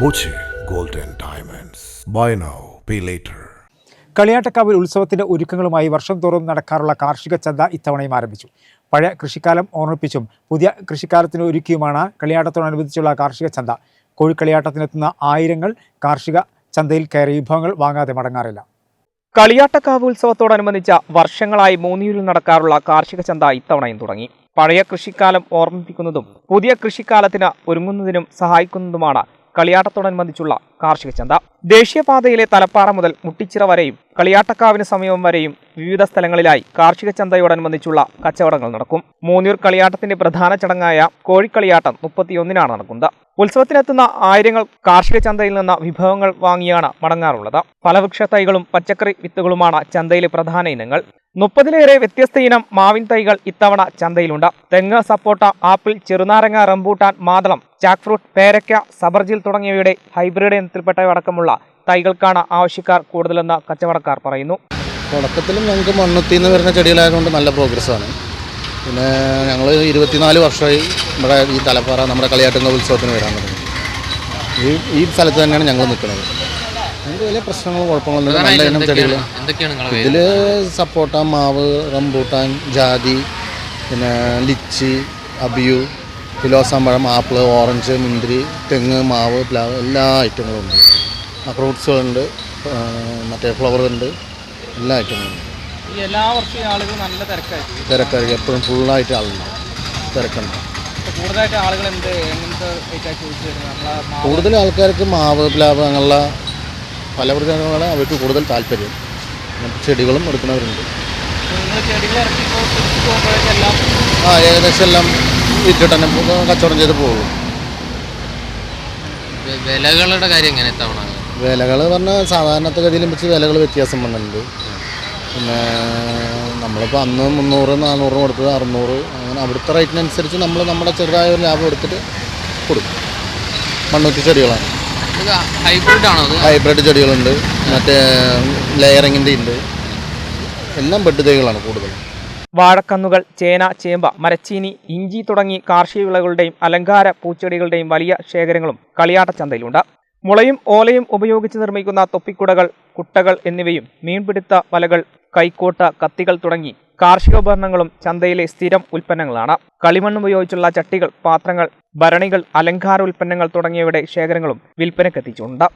Boche golden diamonds buy now pay later കളിയാട്ടക്കാവിൽ ഉത്സവത്തിന്റെ ഒരുക്കങ്ങളുമായി വർഷം തോറും നടക്കാറുള്ള കാർഷിക ചന്ത ഇത്തവണയും ആരംഭിച്ചു. പഴയ കൃഷിക്കാലം ഓർമ്മിപ്പിച്ചും പുതിയ കൃഷിക്കാലത്തിന് ഒരുക്കിയുമാണ് കളിയാട്ടത്തോടനുബന്ധിച്ചുള്ള കാർഷിക ചന്ത. കോഴിക്കളിയാട്ടത്തിനെത്തുന്ന ആയിരങ്ങൾ കാർഷിക ചന്തയിൽ കയറി വിഭവങ്ങൾ വാങ്ങാതെ മടങ്ങാറില്ല. കളിയാട്ടക്കാവ് ഉത്സവത്തോടനുബന്ധിച്ച വർഷങ്ങളായി മൂന്നിയൂരിൽ നടക്കാറുള്ള കാർഷിക ചന്ത ഇത്തവണയും തുടങ്ങി. പഴയ കൃഷിക്കാലം ഓർമ്മിപ്പിക്കുന്നതും പുതിയ കൃഷിക്കാലത്തിന് ഒരുങ്ങുന്നതിനും സഹായിക്കുന്നതുമാണ് കളിയാട്ടത്തോടനുബന്ധിച്ചുള്ള കാർഷിക ചന്ത. ദേശീയപാതയിലെ തലപ്പാറ മുതൽ മുട്ടിച്ചിറ വരെയും കളിയാട്ടക്കാവിന് സമീപം വരെയും വിവിധ സ്ഥലങ്ങളിലായി കാർഷിക ചന്തയോടനുബന്ധിച്ചുള്ള കച്ചവടങ്ങൾ നടക്കും. മൂന്നൂർ കളിയാട്ടത്തിന്റെ പ്രധാന ചടങ്ങായ കോഴിക്കളിയാട്ടം മുപ്പത്തിയൊന്നിനാണ് നടക്കുന്നത്. ഉത്സവത്തിനെത്തുന്ന ആയിരങ്ങൾ കാർഷിക ചന്തയിൽ നിന്ന് വിഭവങ്ങൾ വാങ്ങിയാണ് മടങ്ങാറുള്ളത്. ഫലവൃക്ഷ തൈകളും പച്ചക്കറി വിത്തുകളുമാണ് ചന്തയിലെ പ്രധാന ഇനങ്ങൾ. മുപ്പതിലേറെ വ്യത്യസ്ത ഇനം മാവിൻ തൈകൾ ഇത്തവണ ചന്തയിലുണ്ട്. തെങ്ങ് സപ്പോട്ട ആപ്പിൾ ചെറുനാരങ്ങ റംബൂട്ടാൻ മാതളം ജാക്ക്ഫ്രൂട്ട് പേരയ്ക്ക സബർജിൽ തുടങ്ങിയവയുടെ ഹൈബ്രിഡ് ഇനത്തിൽപ്പെട്ടവയടക്കമുള്ള തൈകൾക്കാണ് ആവശ്യക്കാർ കൂടുതലെന്ന് കച്ചവടക്കാർ പറയുന്നു. തുടക്കത്തിലും ഞങ്ങൾക്ക് മണ്ണുത്തിൽ നിന്ന് വരുന്ന ചെടികളായതുകൊണ്ട് നല്ല പ്രോഗ്രസ്സാണ്. പിന്നെ ഞങ്ങൾ ഇരുപത്തിനാല് വർഷമായി നമ്മുടെ ഈ തലപ്പാറ നമ്മുടെ കളിയാട്ടുന്ന ഉത്സവത്തിന് വരാൻ തുടങ്ങി. ഈ ഈ സ്ഥലത്ത് തന്നെയാണ് ഞങ്ങൾ നിൽക്കുന്നത്. ഞങ്ങൾക്ക് വലിയ പ്രശ്നങ്ങളും കുഴപ്പങ്ങളൊന്നും നല്ല ഇനം ചെടികൾ ഇതിൽ സപ്പോട്ട മാവ് റംബൂട്ടാൻ ജാതി പിന്നെ ലിച്ചി അബിയു കിലോസാമ്പഴം ആപ്പിൾ ഓറഞ്ച് മുന്തിരി തെങ്ങ് മാവ് പ്ലാവ് എല്ലാ ഐറ്റങ്ങളും ഉണ്ട് ഫ്രൂട്ട്സുകളുണ്ട് മറ്റേ ഫ്ലവർ ഉണ്ട് എല്ലാ ഐറ്റങ്ങളും ഉണ്ട്. എല്ലാ വർഷവും ആളുകൾ നല്ല തിരക്കായിരിക്കും. തിരക്കായിരിക്കും. എപ്പോഴും ഫുള്ളായിട്ട് ആളുണ്ടാവും തിരക്കുണ്ട്. കൂടുതലായിട്ട് ആളുകൾ എന്ത് എങ്ങനത്തെ കൂടുതൽ ആൾക്കാർക്ക് മാവ് പ്ലാവ് അങ്ങനെയുള്ള പല മൃഗങ്ങളാണ് അവർക്ക് കൂടുതൽ താല്പര്യം. ചെടികളും എടുക്കുന്നവരുണ്ട്. ആ ഏകദേശം എല്ലാം വിറ്റിട്ട് തന്നെ കച്ചവടം ചെയ്ത് പോകുള്ളൂ വെ- വിലകളുടെ കാര്യം എങ്ങനെ തവണ വിലകൾ പറഞ്ഞാൽ സാധാരണ ഗതിയിലും വെച്ച് വിലകൾ വ്യത്യാസം വന്നിട്ടുണ്ട്. പിന്നെ നമ്മളിപ്പോൾ അന്ന് മുന്നൂറ് നാനൂറ് കൊടുത്തത് അറുന്നൂറ്. അങ്ങനെ അവിടുത്തെ റേറ്റിനനുസരിച്ച് നമ്മൾ നമ്മുടെ ചെറുതായ ഒരു ലാഭം എടുത്തിട്ട് കൊടുക്കും. മണ്ണൂത്തി ചെടികളാണ്. ഹൈബ്രിഡ് ആണോ ഹൈബ്രിഡ് ചെടികളുണ്ട്. മറ്റേ ലെയറിങ്ങിന്റെ ഉണ്ട്. എല്ലാം ബെഡ് തൈകളാണ് കൂടുതൽ വാഴക്കന്നുകൾ ചേന ചേമ്പ മരച്ചീനി ഇഞ്ചി തുടങ്ങി കാർഷിക വിളകളുടെയും അലങ്കാര പൂച്ചെടികളുടെയും വലിയ ശേഖരങ്ങളും കളിയാട്ട ചന്തയിലുണ്ട്. മുളയും ഓലയും ഉപയോഗിച്ച് നിർമ്മിക്കുന്ന തൊപ്പിക്കുടകൾ കുട്ടകൾ എന്നിവയും മീൻപിടുത്ത വലകൾ കൈക്കോട്ട കത്തികൾ തുടങ്ങി കാർഷിക ഉപകരണങ്ങളും ചന്തയിലെ സ്ഥിരം ഉൽപ്പന്നങ്ങളാണ്. കളിമണ്ണ് ഉപയോഗിച്ചുള്ള ചട്ടികൾ പാത്രങ്ങൾ ഭരണികൾ അലങ്കാര ഉൽപ്പന്നങ്ങൾ തുടങ്ങിയവയുടെ ശേഖരങ്ങളും വിൽപ്പനക്കെത്തിച്ചിട്ടുണ്ട്